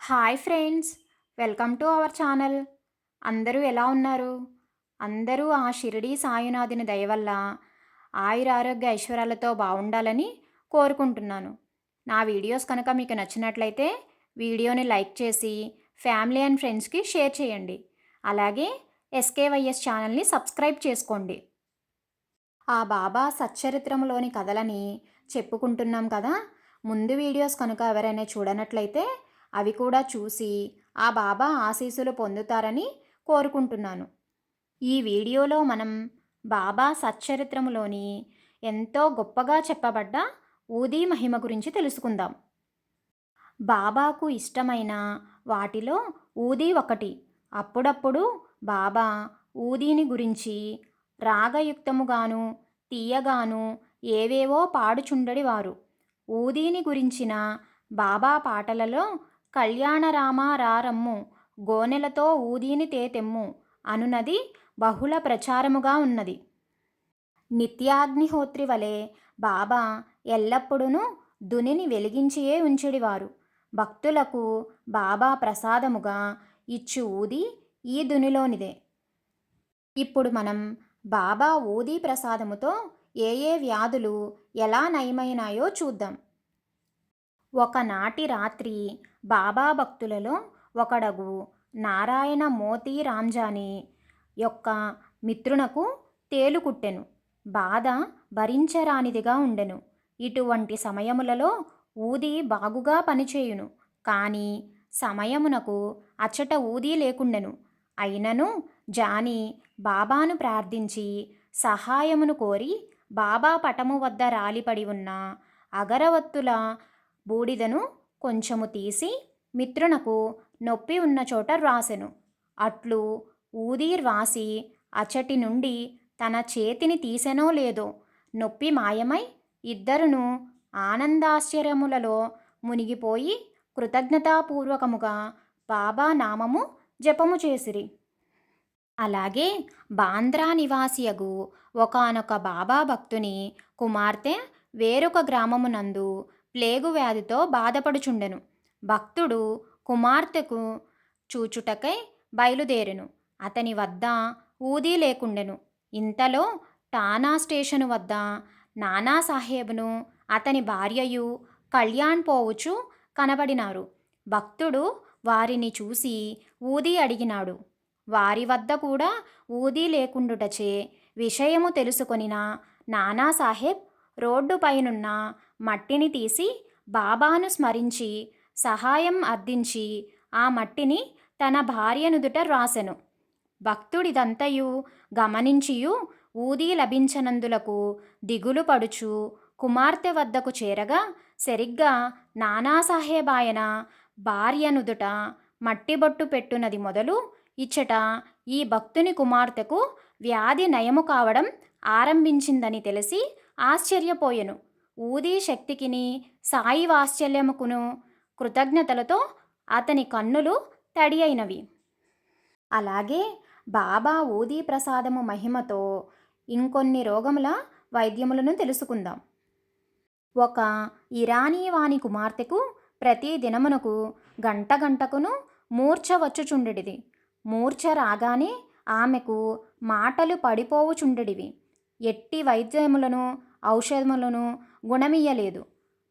Hi friends welcome to our channel. అందరూ ఎలా ఉన్నారు? అందరూ ఆ షిరిడీ సాయినాథుని దయ వల్ల ఆయురారోగ్య ఐశ్వర్యాలతో బాగుండాలని కోరుకుంటున్నాను. నా వీడియోస్ కనుక మీకు నచ్చినట్లయితే వీడియోని లైక్ చేసి ఫ్యామిలీ అండ్ ఫ్రెండ్స్కి షేర్ చేయండి. అలాగే ఎస్కేవైఎస్ ఛానల్ని సబ్స్క్రైబ్ చేసుకోండి. ఆ బాబా సచ్చరిత్రంలోని కథలని చెప్పుకుంటున్నాం కదా? ముందు వీడియోస్ కనుక ఎవరైనా చూడనట్లయితే అవి కూడా చూసి ఆ బాబా ఆశీస్సులు పొందుతారని కోరుకుంటున్నాను. ఈ వీడియోలో మనం బాబా సచ్చరిత్రములోని ఎంతో గొప్పగా చెప్పబడ్డ ఊదీ మహిమ గురించి తెలుసుకుందాం. బాబాకు ఇష్టమైన వాటిలో ఊదీ ఒకటి. అప్పుడప్పుడు బాబా ఊదీని గురించి రాగయుక్తముగాను తీయగాను ఏవేవో పాడుచుండడివారు. ఊదీని గురించిన బాబా పాటలలో కళ్యాణరామ రారమ్ము గోనెలతో ఊదీని తేతెమ్ము అనునది బహుళ ప్రచారముగా ఉన్నది. నిత్యాగ్నిహోత్రి వలె బాబా ఎల్లప్పుడూ దునిని వెలిగించియే ఉంచెడివారు. భక్తులకు బాబా ప్రసాదముగా ఇచ్చు ఊది ఈ దునిలోనిదే. ఇప్పుడు మనం బాబా ఊదీ ప్రసాదముతో ఏ ఏ వ్యాధులు ఎలా నయమైనాయో చూద్దాం. ఒకనాటి రాత్రి బాబా భక్తులలో ఒకడగు నారాయణ మోతీ రాంజాని యొక్క మిత్రునకు తేలుకుట్టెను బాధ భరించరానిదిగా ఉండెను. ఇటువంటి సమయములలో ఊది బాగుగా పనిచేయును. కానీ సమయమునకు అచ్చట ఊది లేకుండెను. అయినను జాని బాబాను ప్రార్థించి సహాయమును కోరి బాబా పటము వద్ద రాలిపడి ఉన్న అగరవత్తుల బూడిదను కొంచెము తీసి మిత్రునకు నొప్పి ఉన్న చోట వ్రాసెను అట్లు ఊది వ్రాసి అచటి నుండి తన చేతిని తీసెనో లేదో నొప్పి మాయమై ఇద్దరును ఆనందాశ్చర్యములలో మునిగిపోయి కృతజ్ఞతాపూర్వకముగా బాబా నామము జపము చేసిరి. అలాగే బాంద్రా నివాసియగు ఒకనొక బాబా భక్తుని కుమార్తె వేరొక గ్రామమునందు ప్లేగు వ్యాధితో బాధపడుచుండెను. భక్తుడు కుమార్తెకు చూచుటకై బయలుదేరెను. అతని వద్ద ఊదీ లేకుండెను. ఇంతలో టానా స్టేషను వద్ద నానాసాహేబ్ను అతని భార్యయు కళ్యాణ్ పోవుచు కనబడినారు. భక్తుడు వారిని చూసి ఊది అడిగినాడు. వారి వద్ద కూడా ఊదీ లేకుండుటచే విషయము తెలుసుకొనిన నానాసాహెబ్ రోడ్డుపైనున్న మట్టిని తీసి బాబాను స్మరించి సహాయం అర్థించి ఆ మట్టిని తన భార్యనుదుట రాసెను. భక్తుడిదంతయు గమనించియు ఊదీ లభించనందులకు దిగులు పడుచు కుమార్తె వద్దకు చేరగా సరిగ్గా నానాసాహేబాయన భార్యనుదుట మట్టిబొట్టు పెట్టునది మొదలు ఇచ్చట ఈ భక్తుని కుమార్తెకు వ్యాధి నయము కావడం ఆరంభించిందని తెలిసి ఆశ్చర్యపోయెను. ఊదీ శక్తికిని సాయి వాత్సల్యముకును కృతజ్ఞతలతో అతని కన్నులు తడి అయినవి అలాగే బాబా ఊదీ ప్రసాదము మహిమతో ఇంకొన్ని రోగముల వైద్యములను తెలుసుకుందాం. ఒక ఇరానీ వాని కుమార్తెకు ప్రతి దినమునకు గంట గంటకును మూర్ఛ వచ్చుచుండెడిది మూర్ఛ రాగానే ఆమెకు మాటలు పడిపోవుచుండెడివి. ఎట్టి వైద్యములను ఔషధములను గుణమియ్యలేదు.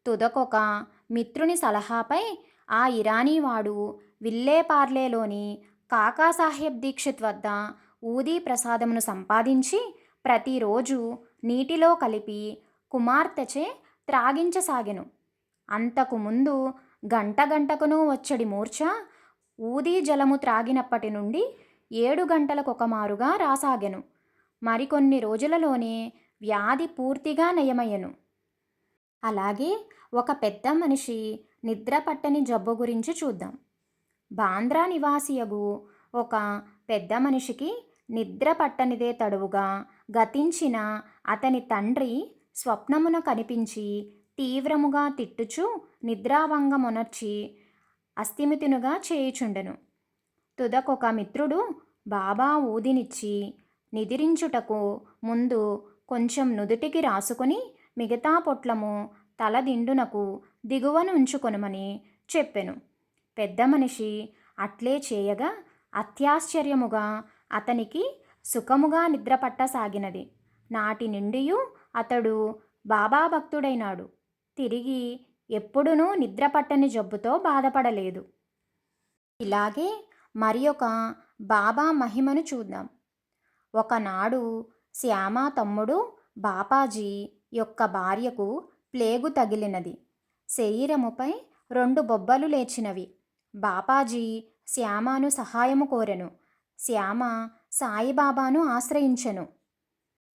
తుదకొక మిత్రుని సలహాపై ఆ ఇరానీవాడు విల్లేపార్లేలోని కాకాసాహెబ్ దీక్షిత్ వద్ద ఊదీ ప్రసాదమును సంపాదించి ప్రతిరోజు నీటిలో కలిపి కుమార్తెచే త్రాగించసాగెను. అంతకు ముందు గంట గంటకును వచ్చడి మూర్ఛ ఊదీ జలము త్రాగినప్పటి నుండి ఏడు గంటలకొక మారుగా రాసాగెను. మరికొన్ని రోజులలోనే వ్యాధి పూర్తిగా నయమయ్యను. అలాగే ఒక పెద్ద మనిషి నిద్ర పట్టని జబ్బు గురించి చూద్దాం. బాంద్రా నివాసియగు ఒక పెద్ద మనిషికి నిద్ర పట్టనిదే తడువుగా గతించిన అతని తండ్రి స్వప్నమున కనిపించి తీవ్రముగా తిట్టుచు నిద్రాభంగమునర్చి అస్థిమితునుగా చేయుచుండెను. తుదకొక మిత్రుడు బాబా ఊదినిచ్చి నిదిరించుటకు ముందు కొంచెం నుదుటికి రాసుకుని మిగతా పొట్లము తల దిండునకు ఉంచుకొనుమని చెప్పెను. పెద్ద మనిషి అట్లే చేయగా అత్యాశ్చర్యముగా అతనికి సుఖముగా నిద్రపట్టసాగినది నాటి నిండియు అతడు బాబా భక్తుడైనాడు తిరిగి ఎప్పుడునూ నిద్రపట్టని జబ్బుతో బాధపడలేదు. ఇలాగే మరి ఒక బాబా మహిమను చూద్దాం. ఒకనాడు శ్యామ తమ్ముడు బాపాజీ యొక్క భార్యకు ప్లేగు తగిలినది. శరీరముపై రెండు బొబ్బలు లేచినవి. బాపాజీ శ్యామను సహాయము కోరెను. శ్యామ సాయిబాబాను ఆశ్రయించెను.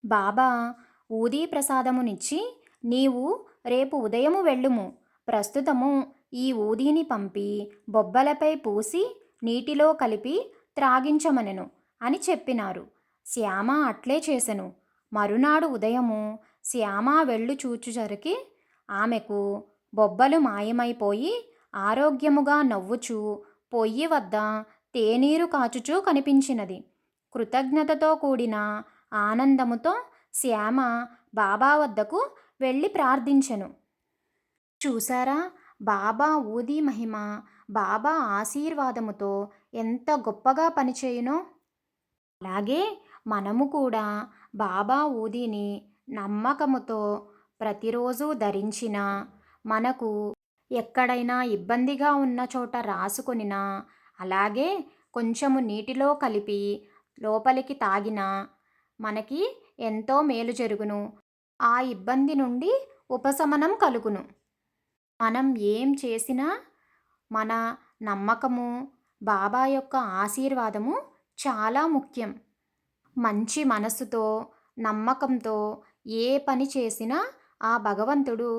బాబా ఊదీ ప్రసాదమునిచ్చి నీవు రేపు ఉదయము వెళ్ళుము. ప్రస్తుతము ఈ ఊదీని పంపి బొబ్బలపై పూసి నీటిలో కలిపి త్రాగించమనెను అని చెప్పినారు. శ్యామ అట్లే చేసెను. మరునాడు ఉదయము శ్యామ వెళ్ళు చూచుచరికి ఆమెకు బొబ్బలు మాయమైపోయి ఆరోగ్యముగా నవ్వుచూ పొయ్యి వద్ద తేనీరు కాచుచూ కనిపించినది. కృతజ్ఞతతో కూడిన ఆనందముతో శ్యామ బాబా వద్దకు వెళ్ళి ప్రార్థించెను. చూసారా బాబా ఊది మహిమ బాబా ఆశీర్వాదముతో ఎంత గొప్పగా పనిచేయునో? అలాగే మనము కూడా బాబా ఊదిని నమ్మకముతో ప్రతిరోజు ధరించిన మనకు ఎక్కడైనా ఇబ్బందిగా ఉన్న చోట రాసుకొనినా అలాగే కొంచెము నీటిలో కలిపి లోపలికి తాగినా మనకి ఎంతో మేలు జరుగును. ఆ ఇబ్బంది నుండి ఉపశమనం కలుగును. మనం ఏం చేసినా మన నమ్మకము బాబా యొక్క ఆశీర్వాదము చాలా ముఖ్యం. మంచి మనసుతో నమ్మకంతో ఏ పని చేసినా ఆ భగవంతుడు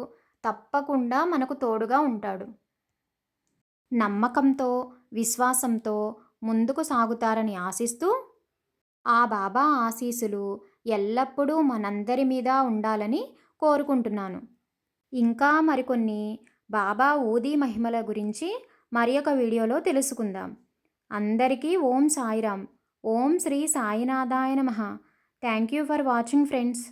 తప్పకుండా మనకు తోడుగా ఉంటాడు. నమ్మకంతో విశ్వాసంతో ముందుకు సాగుతారని ఆశిస్తూ ఆ బాబా ఆశీసులు ఎల్లప్పుడూ మనందరి మీద ఉండాలని కోరుకుంటున్నాను. ఇంకా మరికొన్ని బాబా ఊదీ మహిమల గురించి మరి ఒక వీడియోలో తెలుసుకుందాం. అందరికీ ఓం సాయిరామ్. ఓం శ్రీ సాయినాథాయ నమ. Thank you for watching friends.